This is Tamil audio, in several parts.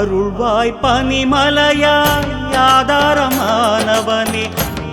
அருள்வாய் பனிமலையாய் ஆதாரமானவனே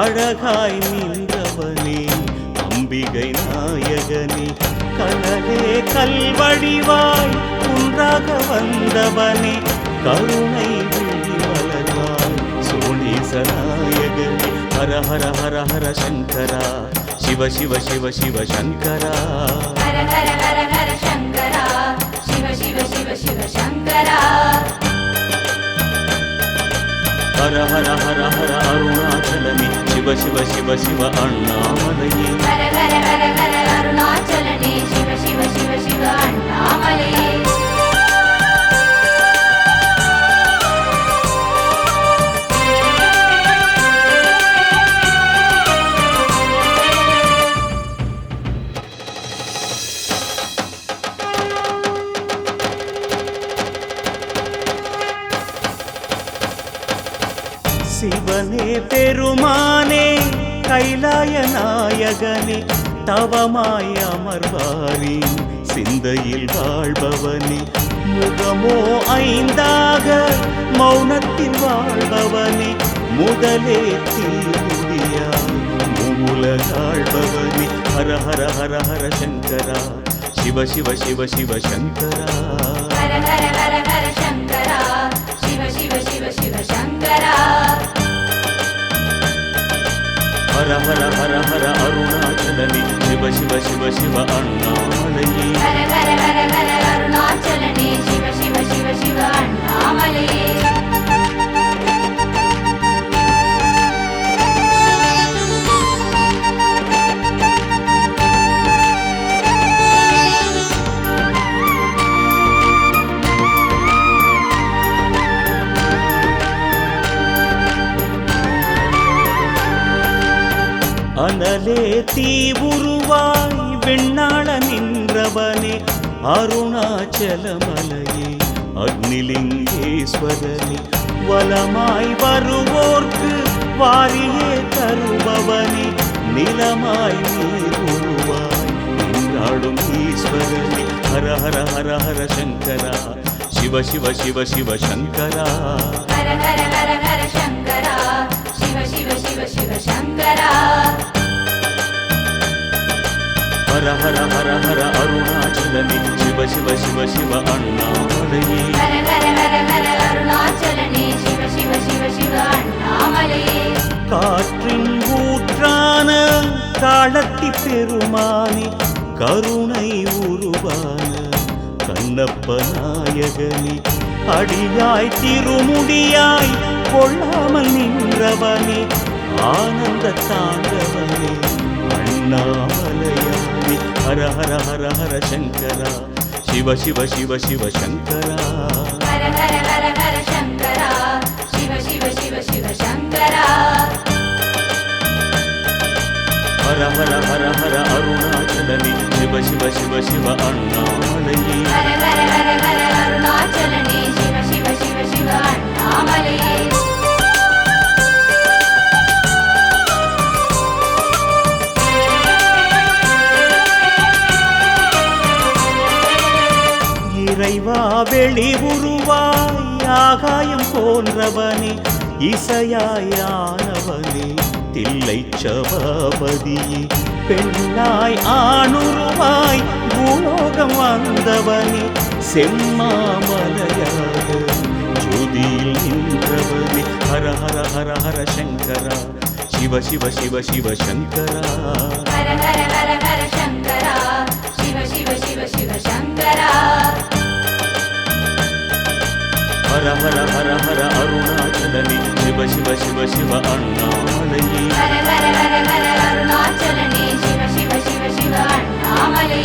அழகாய் நின்றவனே அம்பிகை நாயகனே கடலே கல்வடிவாய் குன்றாக வந்தவனே கருணை விழிமலர்வாய் சோழீச நாயகனே ஹர ஹர ஹர ஹர சங்கரா சிவ சிவ சிவ சிவ சங்கரா. ஹர ஹர ஹர ஹர சங்கரா. ஹர ஹர ஹர ஹர அருணாச்சலமே சிவ சிவ சிவ சிவ அண்ணாமலையே ஹர ஹர ஹர ஹர அருணாச்சலனே சிவ சிவ சிவ சிவ அண்ணாமலே கைலாய நாயகனே தவமாய் அமர்வாரின் சிந்தையில் வாழ்பவனே. முகமோ ஐந்தாக மௌனத்தில் வாழ்பவனே முதலே தீமுடியாய் ஹர ஹர ஹர ஹர சங்கரா. சிவ சிவ சிவ சிவ சங்கரா. ஹர ஹர ஹர ஹர அருணாச்சலனே சிவ சிவ சிவ சிவ அண்ணாமலையே ஹர ஹர ஹர ஹர அருணாச்சலனே சிவ சிவ சிவ சிவ அண்ணாமலே அனலே தீ உருவாய் வெண்ணாள நின்றவனே அருணாச்சலமலையே அக்னிலிங்கேஸ்வரனே. வலமாய் வருவோர்க்கு வாரியே தருபவனே நிலமாய் நீருவாய் உருவாய் நின்றாடும் ஈஸ்வரனே. ஹர ஹர ஹர ஹர சங்கரா. சிவ சிவ சிவ சிவ சங்கரா. ஹர ஹர ஹர ஹர சங்கரா. சிவ சிவ சிவ சிவ சங்கரா. ஹர ஹர ஹர ஹர அருணாச்சலனே சிவ சிவ சிவ சிவ அண்ணாமலையே காற்றின் ஊற்றான காலத்தி பெருமானே கருணை உருவான கண்ணப்ப நாயகனே அடியாய் திருமுடியாய் கொள்ளாமல் நின்றவனே ஆனந்த தாண்டவனே அண்ணாமலையானே ஹர ஹர ஹர ஹர சங்கரா சிவ சிவ சிவ சிவ சங்கரா ஹர ஹர ஹர ஹர சங்கரா சிவ சிவ சிவ சிவ சங்கரா ஹர ஹர ஹர ஹர அருணாச்சலனே சிவ சிவ சிவ சிவ அண்ணாமலையே ஹர ஹர ஹர ஹர அருணாச்சலனே சிவ சிவ சிவ சிவ அண்ணாமலே இறைவா வெளி உருவாய் ஆகாயம் போன்றவனே இசையாயானவனே தில்லை சபாபதியே பெண்ணாய் ஆணுருவாய் பூலோகம் வந்தவனே செம்மாமலையாக ஜோதியில் நின்றவனே ஹர ஹர ஹர ஹர சங்கரா சிவ சிவ சிவ சிவ சங்கரா. ஹர ஹர ஹர ஹர சங்கரா சிவ சிவ சிவ சிவ சங்கரா. ஹர ஹர ஹர ஹர அருணாச்சலனே சிவ சிவ சிவ சிவ அண்ணாமலையே ஹர ஹர ஹர ஹர அருணாச்சலனே சிவ சிவ சிவ சிவ அண்ணாமலே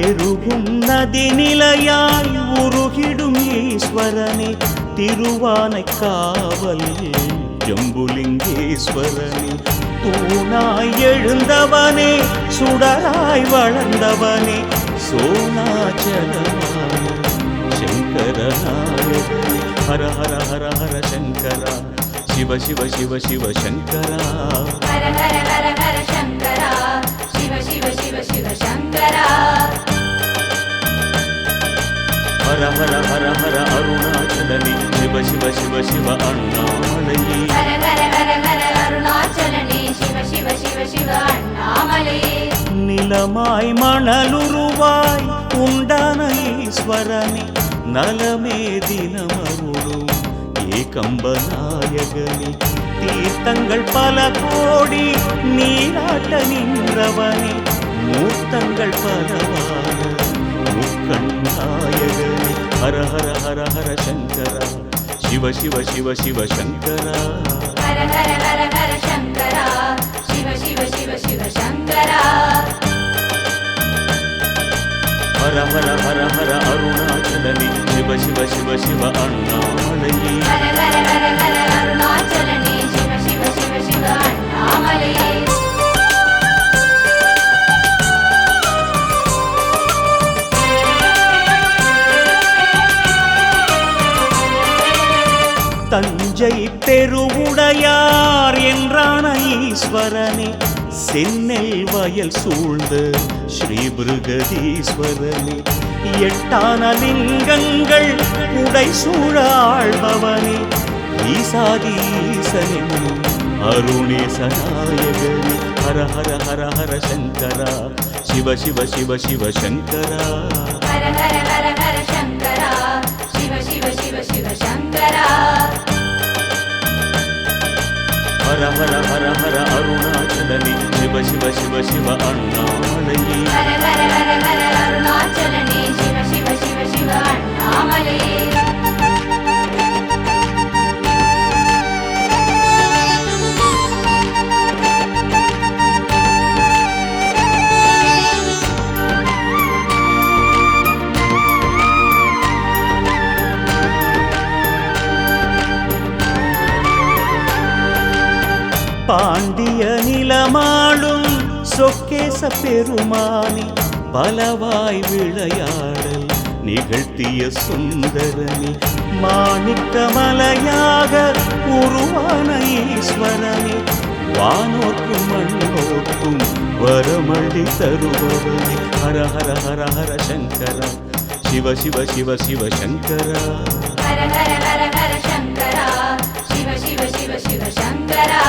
பெருகும் நதி நிலையாய் உருகிடும் ஈஸ்வரனே திருவானை காவல் ஜம்புலிங்கேஸ்வரனே தூணாய் எழுந்தவனே சுடராய் வளர்ந்தவனே சோனாச்சலமான சங்கரநாயகனே ஹர ஹர ஹர ஹர சங்கரா. சிவ சிவ சிவ சிவ சங்கரா. ஹர ஹர ஹர ஹர சங்கரா. சிவ சிவ சிவ சிவ சங்கரா ஹர ஹர ஹர ஹர அருணாச்சலனே சிவ சிவ சிவ சிவ அண்ணாமலையே ஹர ஹர ஹர ஹர அருணாச்சலனே சிவ சிவ சிவ சிவ அண்ணாமலையே நிலமாய் மணலுருவாய் உண்டான ஈஸ்வரனே நலமே தினமருளும் ஏகம்பநாயகனே தீர்த்தங்கள் பல கோடி நீராட்ட நின்றவனே மூர்த்தங்கள் பலவான முக்கண்ணாயகனே ஹர ஹர ஹர ஹர சங்கரா சிவ சிவ சிவ சிவ சங்கரா ஹர ஹர ஹர ஹர சங்கரா சிவ சிவ சிவ சிவ சங்கரா ஹர ஹர ஹர ஹர அருணாச்சலனே சிவ சிவ சிவ சிவ அண்ணாமலையே தஞ்சை பெருவுடையார் என்றான ஈஸ்வரனே சென்னல் வயல் சூழ்ந்த ஸ்ரீ பிருகதீஸ்வரனே எட்டான லிங்கங்கள் உடை சூழாழ்பவனே ஆழ்பவனே ஈசாதி அருணேசநாயகனே. ஹர ஹர ஹர ஹர சங்கரா சிவ சிவ சிவ சிவ சங்கரா. ஹர ஹர ஹர ஹர சங்கரா சிவ சிவ சிவ சிவ சங்கரா. ஹர ஹர ஹர ஹர அருணாச்சலனே சிவ சிவ சிவ சிவ அண்ணாமலையே ஹர ஹர ஹர ஹர அருணாச்சலனே சிவ பாண்டிய நிலமாளும் சொக்கேச பெருமானி பலவாய் விளையாடல் நிகழ்த்திய சுந்தரனி. மாணிக்க மலையாக உருவான ஈஸ்வரனி. வானோர்க்கும் மண்ணோர்க்கும் வரமழி தருபவனி. ஹர ஹர ஹர ஹர சங்கரா. சிவ சிவ சிவ சிவ சங்கரா. ஹர ஹர சிவ சிவ சிவ சங்கரா.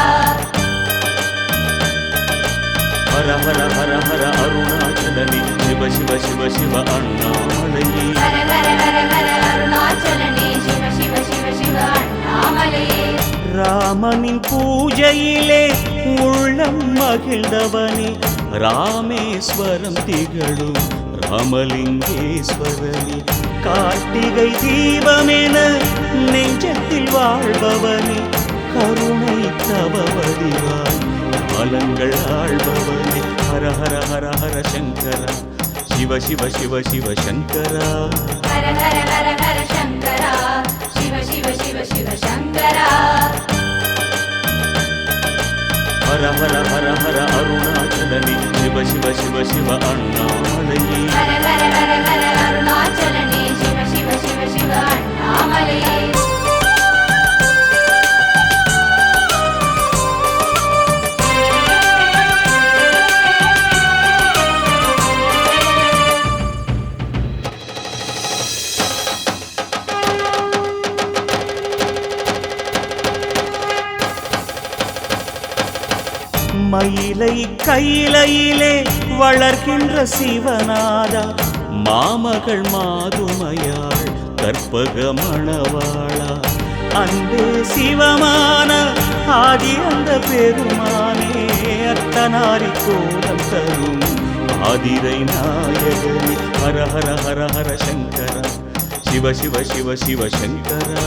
ஹர ஹர ஹர ஹர அருணாச்சலனே. சிவ சிவ சிவ சிவ அண்ணாமலையே ஹர ஹர ஹர ஹர அருணாச்சலனே. சிவ சிவ சிவ சிவ அண்ணாமலையே ராமனின் பூஜையிலே உள்ளம் மகிழ்ந்தவனே. ராமேஸ்வரம் திகழும் ராமலிங்கேஸ்வரனே. கார்த்திகை தீபமென நெஞ்சத்தில் வாழ்பவனே. கருணை தவவடிவாய் காலங்கள் ஆள்பவனே ஹர ஹர ஹர ஹர சங்கரா சிவ சிவ சிவ சிவ சங்கரா ஹர ஹர ஹர ஹர சங்கரா சிவ சிவ சிவ சிவ சங்கரா ஹர ஹர ஹர ஹர அருணாச்சலனே சிவ சிவ சிவ சிவ அண்ணாமலையே ஹர ஹர ஹர ஹர அருணாச்சலனே சிவ சிவ சிவ சிவ அண்ணாமலையே மயிலை கையிலையிலே வளர்கின்ற சிவநாதா மாமகள் மாதுமையாள் கற்பக மணவாளா. அன்பே சிவமான ஆதி அந்த பெருமானே அத்தனாரி கோலம் தரும் ஆதிரை நாயகனே ஹர ஹர ஹர ஹர சங்கரா. சிவ சிவ சிவ சிவ சங்கரா.